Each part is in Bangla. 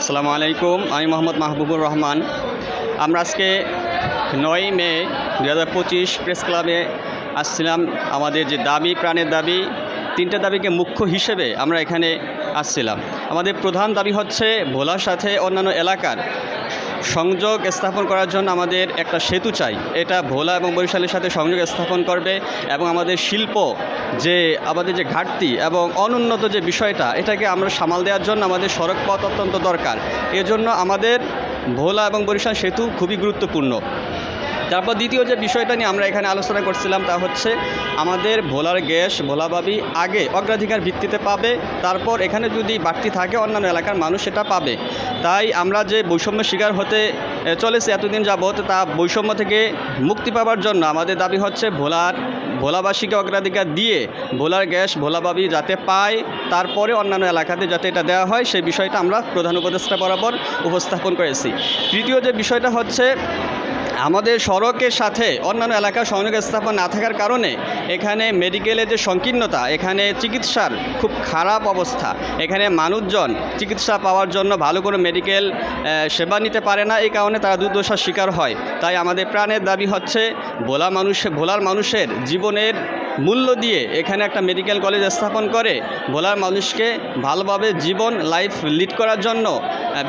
আসসালামু আলাইকুম, আমি মোহাম্মদ মাহবুবুর রহমান। আমরা আজকে নয় মে দু হাজার পঁচিশ প্রেস ক্লাবে আসছিলাম। আমাদের যে দাবি, প্রাণের দাবি তিনটা দাবিকে মুখ্য হিসেবে আমরা এখানে আসছিলাম। আমাদের প্রধান দাবি হচ্ছে ভোলার সাথে অন্যান্য এলাকার সংযোগ স্থাপন করার জন্য আমাদের একটা সেতু চাই। এটা ভোলা এবং বরিশালের সাথে সংযোগ স্থাপন করবে এবং আমাদের শিল্প যে, আমাদের যে ঘাটতি এবং অনুন্নত যে বিষয়টা, এটাকে আমরা সামাল দেওয়ার জন্য আমাদের সড়ক পথ অত্যন্ত দরকার। এজন্য আমাদের ভোলা এবং বরিশাল সেতু খুবই গুরুত্বপূর্ণ। তারপর দ্বিতীয় যে বিষয়টা নিয়ে আমরা এখানে আলোচনা করছিলাম তা হচ্ছে আমাদের ভোলার গ্যাস ভোলাবাবি আগে অগ্রাধিকার ভিত্তিতে পাবে, তারপর এখানে যদি বাড়তি থাকে অন্যান্য এলাকার মানুষ সেটা পাবে। তাই আমরা যে বৈষম্য শিকার হতে চলেছে এতদিন যাবৎ, তা বৈষম্য থেকে মুক্তি পাওয়ার জন্য আমাদের দাবি হচ্ছে ভোলার, ভোলাবাসীকে অগ্রাধিকার দিয়ে ভোলার গ্যাস ভোলাবাবি যাতে পায়, তারপরে অন্যান্য এলাকাতে যাতে এটা দেওয়া হয়, সেই বিষয়টা আমরা প্রধান উপদেষ্টা বরাবর উপস্থাপন করেছি। তৃতীয় যে বিষয়টা হচ্ছে আমাদের সড়কের সাথে অন্যান্য এলাকার সংযোগ স্থাপন না থাকার কারণে এখানে মেডিকেলের যে সংকীর্ণতা, এখানে চিকিৎসার খুব খারাপ অবস্থা। এখানে মানুষজন চিকিৎসা পাওয়ার জন্য ভালো করে মেডিকেল সেবা নিতে পারে না। এই কারণে তারা দুর্দশার শিকার হয়। তাই আমাদের প্রাণের দাবি হচ্ছে, ভোলা মানুষের ভোলার মানুষের জীবনের মূল্য দিয়ে এখানে একটা মেডিকেল কলেজ স্থাপন করে ভোলার মানুষকে ভালোভাবে জীবন লাইফ লিড করার জন্য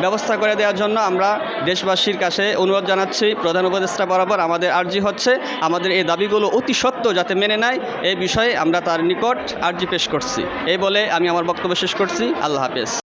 ব্যবস্থা করে দেওয়ার জন্য আমরা দেশবাসীর কাছে অনুরোধ জানাচ্ছি। প্রধান উপদেষ্টা বরাবর আমাদের আর্জি হচ্ছে। আমাদের এই দাবিগুলো অতি সত্য যাতে মেনে নেয় এই বিষয়ে আমরা তার নিকট আর্জি পেশ করছি। এই বলে আমি আমার বক্তব্য শেষ করছি। আল্লাহ হাফেজ।